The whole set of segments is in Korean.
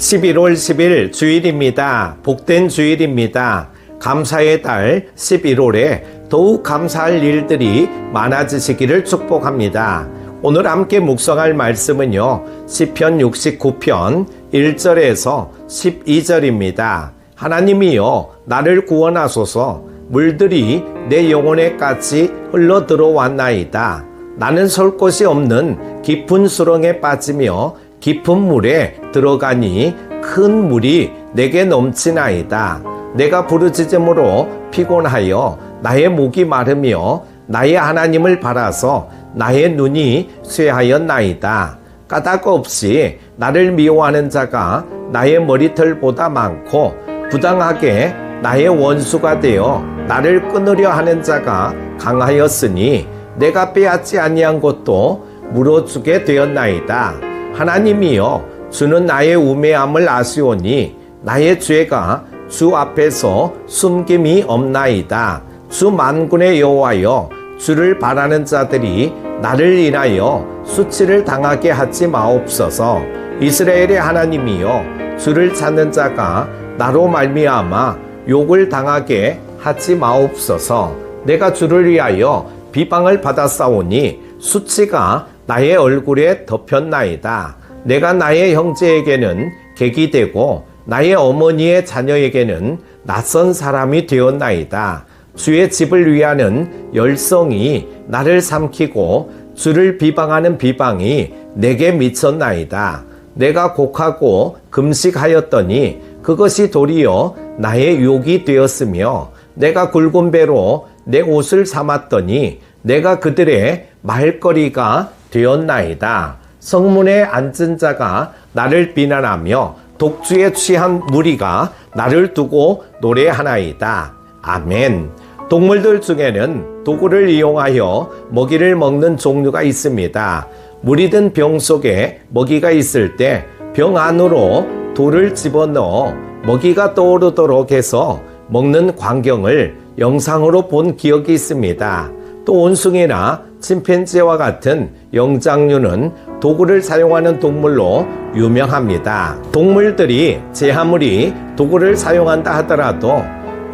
11월 10일 주일입니다. 복된 주일입니다. 감사의 달 11월에 더욱 감사할 일들이 많아지시기를 축복합니다. 오늘 함께 묵상할 말씀은요. 시편 69편 1절에서 12절입니다. 하나님이여 나를 구원하소서 물들이 내 영혼에까지 흘러 들어왔나이다. 나는 설 곳이 없는 깊은 수렁에 빠지며 깊은 물에 들어가니 큰 물이 내게 넘치나이다. 내가 부르짖음으로 피곤하여 나의 목이 마르며 나의 하나님을 바라서 나의 눈이 쇠하였나이다. 까닭 없이 나를 미워하는 자가 나의 머리털보다 많고 부당하게 나의 원수가 되어 나를 끊으려 하는 자가 강하였으니 내가 빼앗지 아니한 것도 물어주게 되었나이다. 하나님이여 주는 나의 우매함을 아시오니 나의 죄가 주 앞에서 숨김이 없나이다. 주 만군의 여호와여 주를 바라는 자들이 나를 인하여 수치를 당하게 하지 마옵소서. 이스라엘의 하나님이여 주를 찾는 자가 나로 말미암아 욕을 당하게 하지 마옵소서. 내가 주를 위하여 비방을 받았사오니 수치가 나의 얼굴에 덮였나이다. 내가 나의 형제에게는 객이 되고 나의 어머니의 자녀에게는 낯선 사람이 되었나이다. 주의 집을 위하는 열성이 나를 삼키고 주를 비방하는 비방이 내게 미쳤나이다. 내가 곡하고 금식하였더니 그것이 도리어 나의 욕이 되었으며 내가 굵은 배로 내 옷을 삼았더니 내가 그들의 말거리가 되었나이다. 성문에 앉은 자가 나를 비난하며 독주에 취한 무리가 나를 두고 노래하나이다. 아멘. 동물들 중에는 도구를 이용하여 먹이를 먹는 종류가 있습니다. 물이 든 병 속에 먹이가 있을 때 병 안으로 돌을 집어넣어 먹이가 떠오르도록 해서 먹는 광경을 영상으로 본 기억이 있습니다. 또 온숭이나 침팬지와 같은 영장류는 도구를 사용하는 동물로 유명합니다. 동물들이 제 아무리 도구를 사용한다 하더라도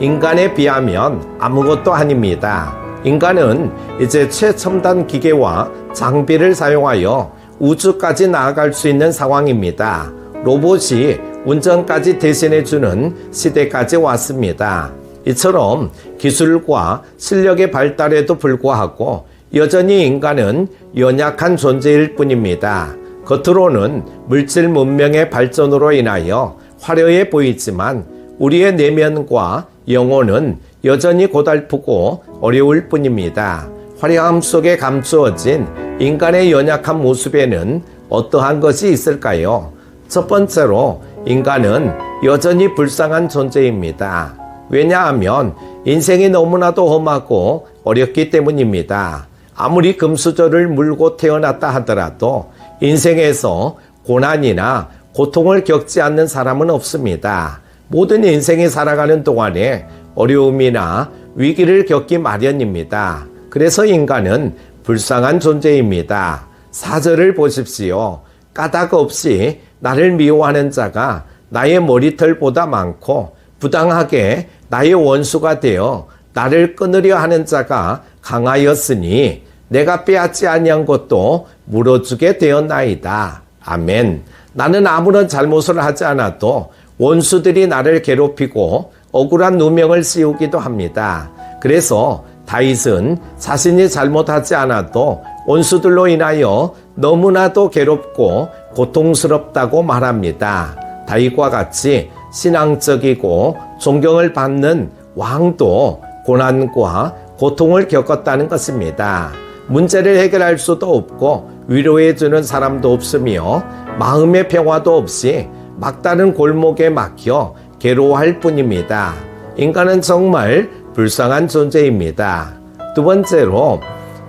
인간에 비하면 아무것도 아닙니다. 인간은 이제 최첨단 기계와 장비를 사용하여 우주까지 나아갈 수 있는 상황입니다. 로봇이 운전까지 대신해주는 시대까지 왔습니다. 이처럼 기술과 실력의 발달에도 불구하고 여전히 인간은 연약한 존재일 뿐입니다. 겉으로는 물질 문명의 발전으로 인하여 화려해 보이지만 우리의 내면과 영혼은 여전히 고달프고 어려울 뿐입니다. 화려함 속에 감추어진 인간의 연약한 모습에는 어떠한 것이 있을까요? 첫 번째로 인간은 여전히 불쌍한 존재입니다. 왜냐하면 인생이 너무나도 험하고 어렵기 때문입니다. 아무리 금수저를 물고 태어났다 하더라도 인생에서 고난이나 고통을 겪지 않는 사람은 없습니다. 모든 인생이 살아가는 동안에 어려움이나 위기를 겪기 마련입니다. 그래서 인간은 불쌍한 존재입니다. 사절을 보십시오. 까닭 없이 나를 미워하는 자가 나의 머리털보다 많고 부당하게 나의 원수가 되어 나를 끊으려 하는 자가 강하였으니 내가 빼앗지 아니한 것도 물어주게 되었나이다. 아멘. 나는 아무런 잘못을 하지 않아도 원수들이 나를 괴롭히고 억울한 누명을 씌우기도 합니다. 그래서 다윗은 자신이 잘못하지 않아도 원수들로 인하여 너무나도 괴롭고 고통스럽다고 말합니다. 다윗과 같이 신앙적이고 존경을 받는 왕도 고난과 고통을 겪었다는 것입니다. 문제를 해결할 수도 없고 위로해 주는 사람도 없으며 마음의 평화도 없이 막다른 골목에 막혀 괴로워할 뿐입니다. 인간은 정말 불쌍한 존재입니다. 두 번째로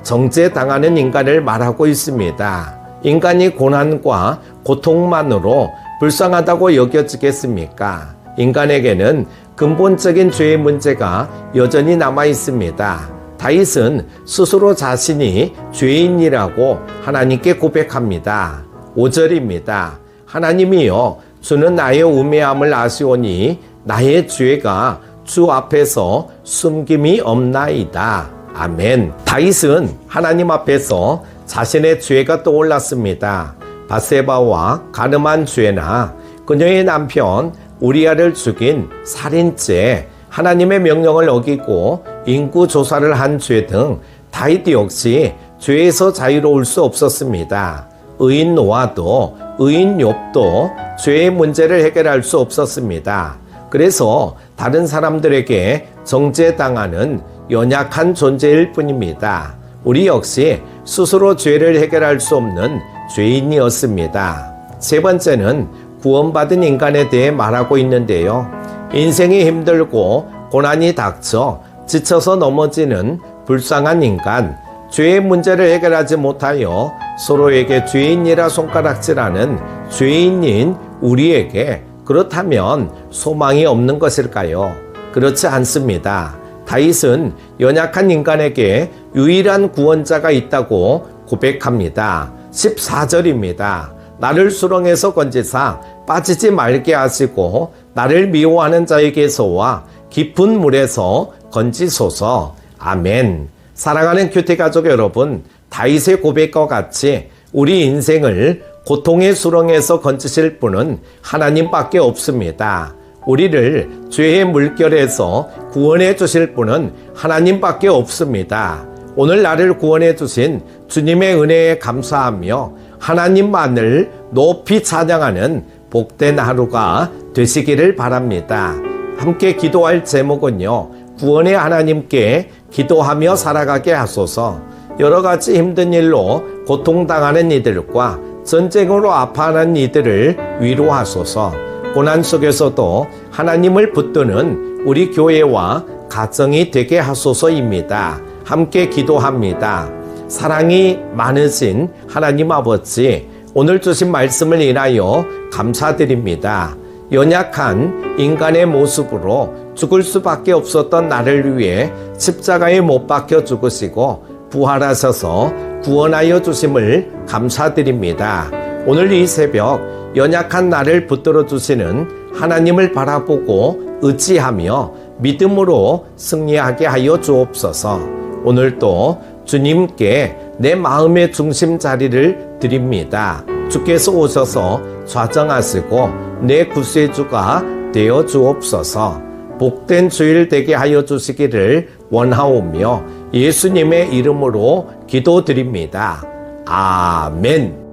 정죄당하는 인간을 말하고 있습니다. 인간이 고난과 고통만으로 불쌍하다고 여겨지겠습니까? 인간에게는 근본적인 죄의 문제가 여전히 남아 있습니다. 다윗은 스스로 자신이 죄인이라고 하나님께 고백합니다. 5절입니다. 하나님이여 주는 나의 우매함을 아시오니 나의 죄가 주 앞에서 숨김이 없나이다. 아멘. 다윗은 하나님 앞에서 자신의 죄가 떠올랐습니다. 바세바와 가늠한 죄나 그녀의 남편 우리아를 죽인 살인죄, 하나님의 명령을 어기고 인구 조사를 한 죄 등 다윗 역시 죄에서 자유로울 수 없었습니다. 의인 노아도 의인 욥도 죄의 문제를 해결할 수 없었습니다. 그래서 다른 사람들에게 정죄당하는 연약한 존재일 뿐입니다. 우리 역시 스스로 죄를 해결할 수 없는 죄인이었습니다. 세 번째는 구원받은 인간에 대해 말하고 있는데요. 인생이 힘들고 고난이 닥쳐 지쳐서 넘어지는 불쌍한 인간, 죄의 문제를 해결하지 못하여 서로에게 죄인이라 손가락질하는 죄인인 우리에게 그렇다면 소망이 없는 것일까요? 그렇지 않습니다. 다윗은 연약한 인간에게 유일한 구원자가 있다고 고백합니다. 14절입니다. 나를 수렁에서 건지사 빠지지 말게 하시고 나를 미워하는 자에게서와 깊은 물에서 건지소서. 아멘. 사랑하는 큐티 가족 여러분, 다윗의 고백과 같이 우리 인생을 고통의 수렁에서 건지실 분은 하나님밖에 없습니다. 우리를 죄의 물결에서 구원해 주실 분은 하나님밖에 없습니다. 오늘 나를 구원해 주신 주님의 은혜에 감사하며 하나님만을 높이 찬양하는 복된 하루가 되시기를 바랍니다. 함께 기도할 제목은요. 구원의 하나님께 기도하며 살아가게 하소서. 여러 가지 힘든 일로 고통당하는 이들과 전쟁으로 아파하는 이들을 위로하소서. 고난 속에서도 하나님을 붙드는 우리 교회와 가정이 되게 하소서입니다. 함께 기도합니다. 사랑이 많으신 하나님 아버지, 오늘 주신 말씀을 인하여 감사드립니다. 연약한 인간의 모습으로 죽을 수밖에 없었던 나를 위해 십자가에 못 박혀 죽으시고 부활하셔서 구원하여 주심을 감사드립니다. 오늘 이 새벽 연약한 나를 붙들어 주시는 하나님을 바라보고 의지하며 믿음으로 승리하게 하여 주옵소서. 오늘도 주님께 내 마음의 중심 자리를 드립니다. 주께서 오셔서 좌정하시고 내 구세주가 되어 주옵소서. 복된 주일 되게 하여 주시기를 원하오며 예수님의 이름으로 기도드립니다. 아멘.